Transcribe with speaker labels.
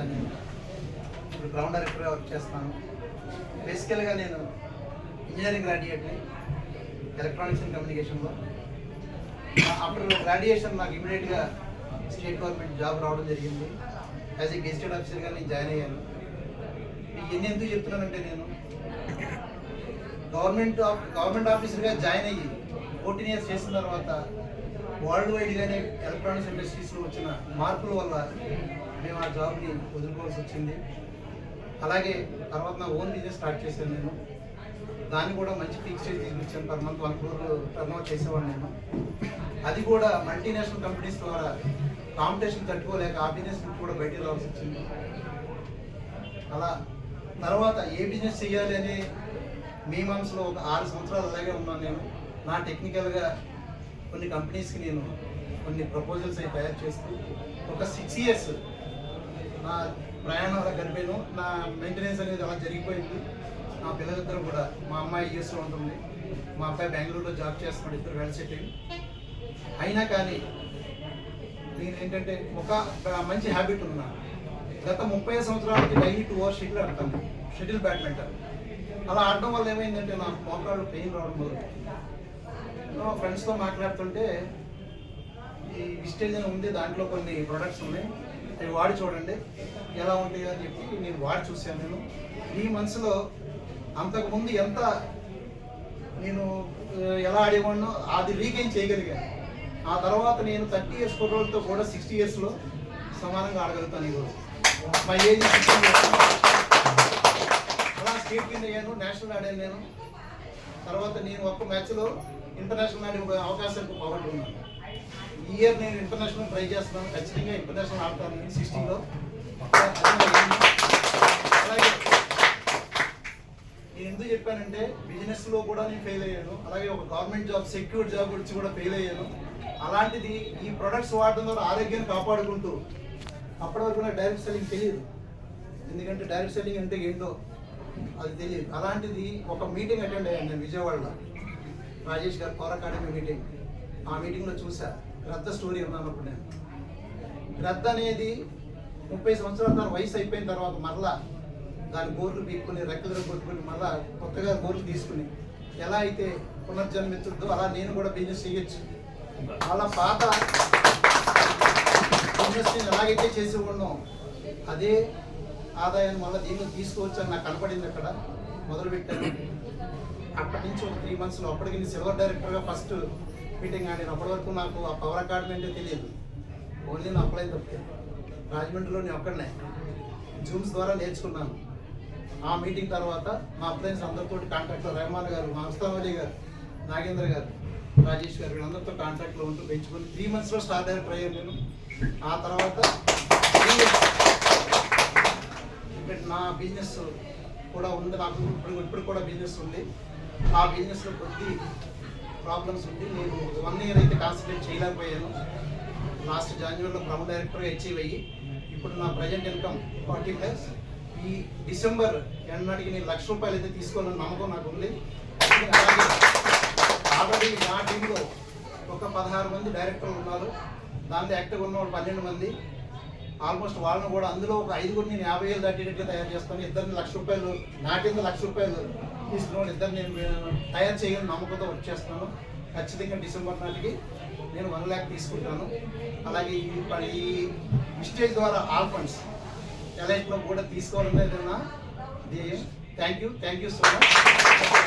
Speaker 1: వచ్చాను ఇప్పుడు గ్రౌండ్ డైరెక్టర్గా వర్క్ చేస్తాను. బేసికల్గా నేను ఇంజనీరింగ్ గ్రాడ్యుయేట్ని ఎలక్ట్రానిక్స్ అండ్ కమ్యూనికేషన్లో ఆఫ్టర్ గ్రాడ్యుయేషన్ నాకు ఇమీడియట్గా స్టేట్ గవర్నమెంట్ జాబ్ రావడం జరిగింది. యాజ్ ఏ గెజిటెడ్ ఆఫీసర్గా నేను జాయిన్ అయ్యాను. మీకు ఎన్ని ఎందుకు చెప్తున్నానంటే నేను గవర్నమెంట్ ఆఫ్ గవర్నమెంట్ ఆఫీసర్గా జాయిన్ అయ్యి ఫోర్టీన్ ఇయర్స్ చేసిన తర్వాత వరల్డ్ వైడ్గానే ఎలక్ట్రానిక్స్ ఇండస్ట్రీస్లో వచ్చిన మార్పుల వల్ల మేము ఆ జాబ్ని వదులుకోవాల్సి వచ్చింది. అలాగే తర్వాత నా ఓన్ బిజినెస్ స్టార్ట్ చేశాను నేను. దాన్ని కూడా మంచి ఫిక్స్ చేసి తీసుకొచ్చాను per month one crore turnover చేసేవాడిని నేను. అది కూడా మల్టీనేషనల్ కంపెనీస్ ద్వారా కాంపిటీషన్ తట్టుకోలేక ఆ బిజినెస్ కూడా బయటకు రావాల్సి వచ్చింది. అలా తర్వాత ఏ బిజినెస్ చేయాలి అని మీ మనసులో ఒక ఆరు సంవత్సరాలు అలాగే ఉన్నాను నేను. నా టెక్నికల్గా కొన్ని కంపెనీస్కి నేను కొన్ని ప్రపోజల్స్ అవి తయారు చేస్తూ ఒక సిక్స్ ఇయర్స్ నా ప్రయాణం అలా గడిపాను. నా మెయింటెనెన్స్ అనేది అలా జరిగిపోయింది. నా పిల్లలిద్దరూ కూడా మా అమ్మాయి యూఎస్లో ఉంటుంది. మా అబ్బాయి బెంగళూరులో జాబ్ చేస్తున్నాడు ఇద్దరు వెల్ సెటిల్ అయినా కానీ నేను ఏంటంటే ఒక మంచి హ్యాబిట్ ఉన్నా. గత ముప్పై సంవత్సరాలకి డైలీ టూ అవర్స్ షటిల్ ఆడతాను. Shuttle badminton. అలా ఆడడం వల్ల ఏమైందంటే నాకు మోకాళ్ళు పెయిన్ రావడం మొదలు ఫ్రెండ్స్తో మాట్లాడుతుంటే ఈ విస్టేజ్ ఉంది దాంట్లో కొన్ని ప్రొడక్ట్స్ ఉన్నాయి. అవి వాడి చూడండి ఎలా ఉంటాయి అని చెప్పి నేను వాడి చూశాను నేను. ఈ మనసులో అంతకుముందు ఎంత నేను ఎలా ఆడేవాడినో అది రీగైన్ చేయగలిగాను. ఆ తర్వాత నేను థర్టీ ఇయర్స్ కుర్రోళ్ళతో కూడా సిక్స్టీ ఇయర్స్లో సమానంగా ఆడగలుగుతాను ఈరోజు. మై ఏజ్ అలా స్టేట్ కింద అయ్యాను నేషనల్ ఆడాను నేను. తర్వాత నేను ఒక్క మ్యాచ్లో ఇంటర్నేషనల్ ఆడే ఒక అవకాశానికి పోగొట్టుకున్నాను. ఉన్నాను ఇయర్ నేను ఇంటర్నేషనల్ ట్రై చేస్తున్నాను. ఖచ్చితంగా ఇంటర్నేషనల్ ఆడతాను నేను సిక్స్టీలో అలాగే నేను ఎందుకు చెప్పానంటే బిజినెస్లో కూడా నేను ఫెయిల్ అయ్యాను. అలాగే ఒక గవర్నమెంట్ జాబ్ సెక్యూర్ జాబ్ గురించి కూడా ఫెయిల్ అయ్యాను. అలాంటిది ఈ ప్రొడక్ట్స్ వాడడం ద్వారా ఆరోగ్యాన్ని కాపాడుకుంటూ అప్పటి వరకు నాకు డైరెక్ట్ సెల్లింగ్ తెలియదు. ఎందుకంటే డైరెక్ట్ సెల్లింగ్ అంటే ఏంటో అది తెలియదు. అలాంటిది ఒక మీటింగ్ అటెండ్ అయ్యాను నేను విజయవాడలో. రాజేష్ గారు కోర్ అకాడమీ మీటింగ్ ఆ మీటింగ్లో చూసా. గ్రద్ద స్టోరీ ఉన్నాను అప్పుడు నేను గ్రద్ద అనేది ముప్పై సంవత్సరాల తర్వాత వయసు అయిపోయిన తర్వాత మరలా దాని గోర్లు పీక్కుని రెక్కలు కొట్టుకుని మరలా కొత్తగా గోర్లు తీసుకుని ఎలా అయితే పునర్జన్మిస్తుందో అలా నేను కూడా బిజినెస్ చేయొచ్చు. అలా పాత బిజినెస్ని ఎలాగైతే చేసి ఉన్నాం అదే ఆదాయాన్ని మళ్ళీ దీన్ని తీసుకోవచ్చు అని నాకు కనపడింది అక్కడ మొదలుపెట్టాను. అప్పటి నుంచి ఒక త్రీ మంత్స్లో అప్పటికి నేను సిల్వర్ డైరెక్టర్గా ఫస్ట్ మీటింగ్ కానీ అప్పటి వరకు నాకు ఆ పవర్ అకాడమీ అంటే తెలియదు. ఓన్లీ నా అప్లై తప్పితే. రాజమండ్రిలో నేను ఒక్కడనే. జూమ్స్ ద్వారా నేర్చుకున్నాను. ఆ మీటింగ్ తర్వాత మా అప్లయన్స్ అందరితో కాంటాక్ట్లో రెహమాన్ గారు మా గారు నాగేంద్ర గారు రాజేష్ గారు వీళ్ళందరితో కాంటాక్ట్లో ఉంటూ పెంచుకొని త్రీ మంత్స్లో స్టార్ట్ అయ్యారు ప్రయర్ నేను. ఆ తర్వాత నా బిజినెస్ కూడా ఉంది నాకు. ఇప్పుడు ఇప్పుడు కూడా బిజినెస్ ఉంది. ఆ బిజినెస్లో కొద్ది ప్రాబ్లమ్స్ ఉంది నేను వన్ ఇయర్ అయితే కాన్సన్ట్రేట్ చేయలేకపోయాను. లాస్ట్ జాన్యువరిలో ప్రముఖ డైరెక్టర్ అచీవ్ అయ్యి ఇప్పుడు నా ప్రజెంట్ ఇన్కమ్ ఫార్టీ ప్లస్ ఈ డిసెంబర్ ఎండ్ నాటికి నేను లక్ష రూపాయలు అయితే తీసుకోవాలని నమ్మకం నాకు ఉంది. ఆల్రెడీ నా టీంలో ఒక పదహారు మంది డైరెక్టర్లు ఉన్నారు. దాంట్లో యాక్టివ్ ఉన్నవాడు పన్నెండు మంది. ఆల్మోస్ట్ వాళ్ళని కూడా అందులో ఒక ఐదుగురు నేను యాభై వేలు దాటేటట్లు తయారు చేస్తాను. ఇద్దరిని లక్ష రూపాయలు నా లక్ష రూపాయలు తీసుకుని ఇద్దరు నేను తయారు చేయని నమ్మకంతో వర్క్ చేస్తున్నాను ఖచ్చితంగా డిసెంబర్ నాటికి నేను వన్ ల్యాక్ తీసుకుంటాను. అలాగే ఈ మిస్టేజ్ ద్వారా ఆల్ ఫండ్స్ ఎలైట్లో కూడా తీసుకోవాలనేది నా ధ్యేయం. Thank you. Thank you so much.